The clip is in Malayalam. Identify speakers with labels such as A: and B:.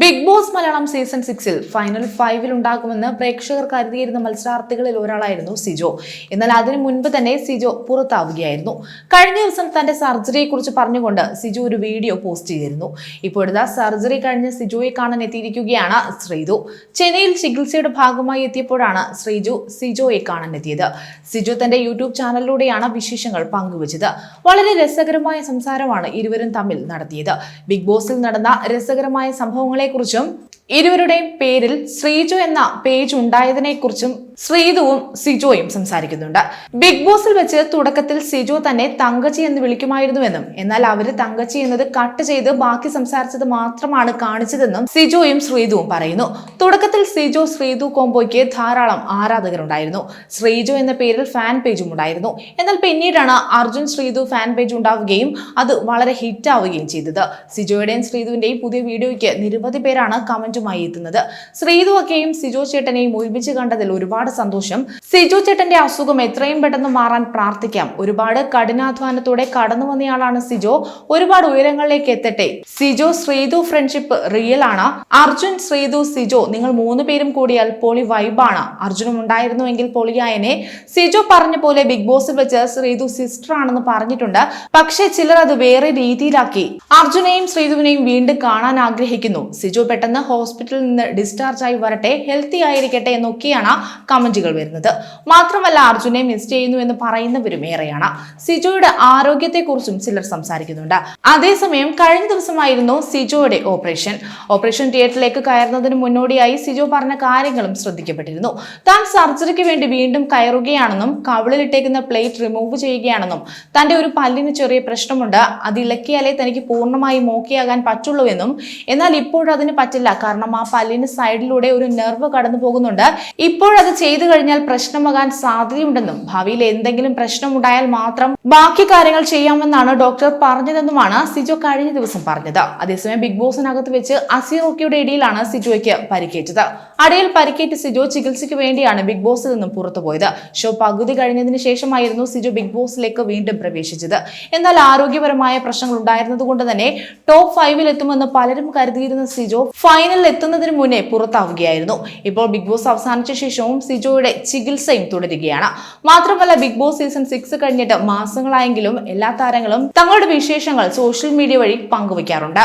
A: ബിഗ് ബോസ് മലയാളം സീസൺ സിക്സിൽ ഫൈനൽ ഫൈവിൽ ഉണ്ടാകുമെന്ന് പ്രേക്ഷകർ കരുതിയിരുന്ന മത്സരാർത്ഥികളിൽ ഒരാളായിരുന്നു സിജോ. എന്നാൽ അതിനു മുൻപ് തന്നെ സിജോ പുറത്താവുകയായിരുന്നു. കഴിഞ്ഞ ദിവസം തന്റെ സർജറിയെ കുറിച്ച് പറഞ്ഞുകൊണ്ട് സിജു ഒരു വീഡിയോ പോസ്റ്റ് ചെയ്തിരുന്നു. ഇപ്പോഴത്തെ സർജറി കഴിഞ്ഞ് സിജോയെ കാണാൻ എത്തിയിരിക്കുകയാണ് ശ്രീതു. ചെന്നൈയിൽ ചികിത്സയുടെ ഭാഗമായി എത്തിയപ്പോഴാണ് ശ്രീജു സിജോയെ കാണാൻ എത്തിയത്. സിജു തന്റെ യൂട്യൂബ് ചാനലിലൂടെയാണ് വിശേഷങ്ങൾ പങ്കുവച്ചത്. വളരെ രസകരമായ സംസാരമാണ് ഇരുവരും തമ്മിൽ നടത്തിയത്. ബിഗ് ബോസിൽ നടന്ന രസകരമായ സംഭവങ്ങളെക്കുറിച്ചും ഇരുവരുടെയും പേരിൽ ശ്രീജു എന്ന പേജ് ഉണ്ടായതിനെക്കുറിച്ചും ശ്രീതുവും സിജോയും സംസാരിക്കുന്നുണ്ട്. ബിഗ് ബോസിൽ വെച്ച് തുടക്കത്തിൽ സിജോ തന്നെ തങ്കച്ചി എന്ന് വിളിക്കുമായിരുന്നുവെന്നും എന്നാൽ അവർ തങ്കച്ചി എന്നത് കട്ട് ചെയ്ത് ബാക്കി സംസാരിച്ചത് മാത്രമാണ് കാണിച്ചതെന്നും സിജോയും ശ്രീതുവും പറയുന്നു. തുടക്കത്തിൽ സിജോ ശ്രീതു കോംബോയ്ക്ക് ധാരാളം ആരാധകരുണ്ടായിരുന്നു. ശ്രീജോ എന്ന പേരിൽ ഫാൻ പേജും ഉണ്ടായിരുന്നു. എന്നാൽ പിന്നീടാണ് അർജുൻ ശ്രീതു ഫാൻ പേജ് ഉണ്ടാവുകയും അത് വളരെ ഹിറ്റ് ആവുകയും ചെയ്തത്. സിജോയുടെയും ശ്രീതുവിന്റെയും പുതിയ വീഡിയോയ്ക്ക് നിരവധി പേരാണ് കമന്റുമായി എത്തുന്നത്. ശ്രീതു ഒക്കെയും സിജോ ചേട്ടനെയും ഒരുമിച്ച് കണ്ടതിൽ ഒരുപാട് സന്തോഷം. സിജു ചേട്ടന്റെ അസുഖം എത്രയും പെട്ടെന്ന് മാറാൻ പ്രാർത്ഥിക്കാം. ഒരുപാട് കഠിനാധ്വാനത്തോടെ കടന്നു വന്നയാളാണ് സിജോ. ഒരുപാട് ഉയരങ്ങളിലേക്ക് എത്തട്ടെ. സിജോ ശ്രീതു ഫ്രണ്ട്ഷിപ്പ് റിയൽ ആണ്. അർജുൻ ശ്രീതു സിജോ നിങ്ങൾ മൂന്ന് പേരും കൂടിയാൽ പോളി വൈബാണ് അർജുനും ഉണ്ടായിരുന്നുവെങ്കിൽ പൊളിയായനെ. സിജോ പറഞ്ഞ പോലെ ബിഗ് ബോസിൽ വെച്ച് ശ്രീതു സിസ്റ്റർ ആണെന്ന് പറഞ്ഞിട്ടുണ്ട്. പക്ഷെ ചിലർ അത് വേറെ രീതിയിലാക്കി. അർജുനെയും ശ്രീതുവിനെയും വീണ്ടും കാണാൻ ആഗ്രഹിക്കുന്നു. സിജോ പെട്ടെന്ന് ഹോസ്പിറ്റലിൽ നിന്ന് ഡിസ്ചാർജ് ആയി വരട്ടെ ഹെൽത്തി ആയിരിക്കട്ടെ എന്നൊക്കെയാണ് കമന്റുകൾ വരുന്നത്. മാത്രമല്ല അർജുനെ മിസ് ചെയ്യുന്നു എന്ന് പറയുന്നവരും ഏറെയാണ്. സിജോയുടെ ആരോഗ്യത്തെക്കുറിച്ചും ചിലർ സംസാരിക്കുന്നുണ്ട്. അതേസമയം കഴിഞ്ഞ ദിവസമായിരുന്നു സിജോയുടെ ഓപ്പറേഷൻ. ഓപ്പറേഷൻ തിയേറ്ററിലേക്ക് കയറുന്നതിന് മുന്നോടിയായി സിജോ പറഞ്ഞ കാര്യങ്ങളും ശ്രദ്ധിക്കപ്പെട്ടിരുന്നു. താൻ സർജറിക്ക് വേണ്ടി വീണ്ടും കയറുകയാണെന്നും കവിളിലിട്ടേക്കുന്ന പ്ലേറ്റ് റിമൂവ് ചെയ്യുകയാണെന്നും തന്റെ ഒരു പല്ലിന് ചെറിയ പ്രശ്നമുണ്ട് അത് ഇളക്കിയാലേ തനിക്ക് പൂർണമായും ഓക്കെയാകാൻ പറ്റുള്ളൂ എന്നും എന്നാൽ ഇപ്പോഴതിന് പറ്റില്ല. കാരണം ആ പല്ലിന് സൈഡിലൂടെ ഒരു നെർവ് കടന്നു പോകുന്നുണ്ട് ഇപ്പോഴത് ചെയ്തു കഴിഞ്ഞാൽ പ്രശ്നമാകാൻ സാധ്യതയുണ്ടെന്നും ഭാവിയിൽ എന്തെങ്കിലും പ്രശ്നമുണ്ടായാൽ മാത്രം ബാക്കി കാര്യങ്ങൾ ചെയ്യാമെന്നാണ് ഡോക്ടർ പറഞ്ഞതെന്നുമാണ് സിജോ കഴിഞ്ഞ ദിവസം പറഞ്ഞത്. അതേസമയം ബിഗ് ബോസിനകത്ത് വെച്ച് അസീറോക്കിയുടെ ഇടയിലാണ് സിജോയ്ക്ക് പരിക്കേറ്റത്. അടയിൽ പരിക്കേറ്റ് സിജോ ചികിത്സയ്ക്ക് വേണ്ടിയാണ് ബിഗ് ബോസിൽ നിന്നും പുറത്തുപോയത്. ഷോ പകുതി കഴിഞ്ഞതിന് ശേഷമായിരുന്നു സിജോ ബിഗ് ബോസിലേക്ക് വീണ്ടും പ്രവേശിച്ചത്. എന്നാൽ ആരോഗ്യപരമായ പ്രശ്നങ്ങൾ ഉണ്ടായിരുന്നതുകൊണ്ട് തന്നെ ടോപ്പ് ഫൈവിൽ എത്തുമെന്ന് പലരും കരുതിയിരുന്ന സിജോ ഫൈനലിൽ എത്തുന്നതിന് മുന്നേ പുറത്താവുകയായിരുന്നു. ഇപ്പോൾ ബിഗ് ബോസ് അവസാനിച്ച ശേഷവും സിജോയുടെ ചികിത്സയും തുടരുകയാണ്. മാത്രമല്ല ബിഗ് ബോസ് സീസൺ സിക്സ് കഴിഞ്ഞിട്ട് മാസങ്ങളായെങ്കിലും എല്ലാ താരങ്ങളും തങ്ങളുടെ വിശേഷങ്ങൾ സോഷ്യൽ മീഡിയ വഴി പങ്കുവയ്ക്കാറുണ്ട്.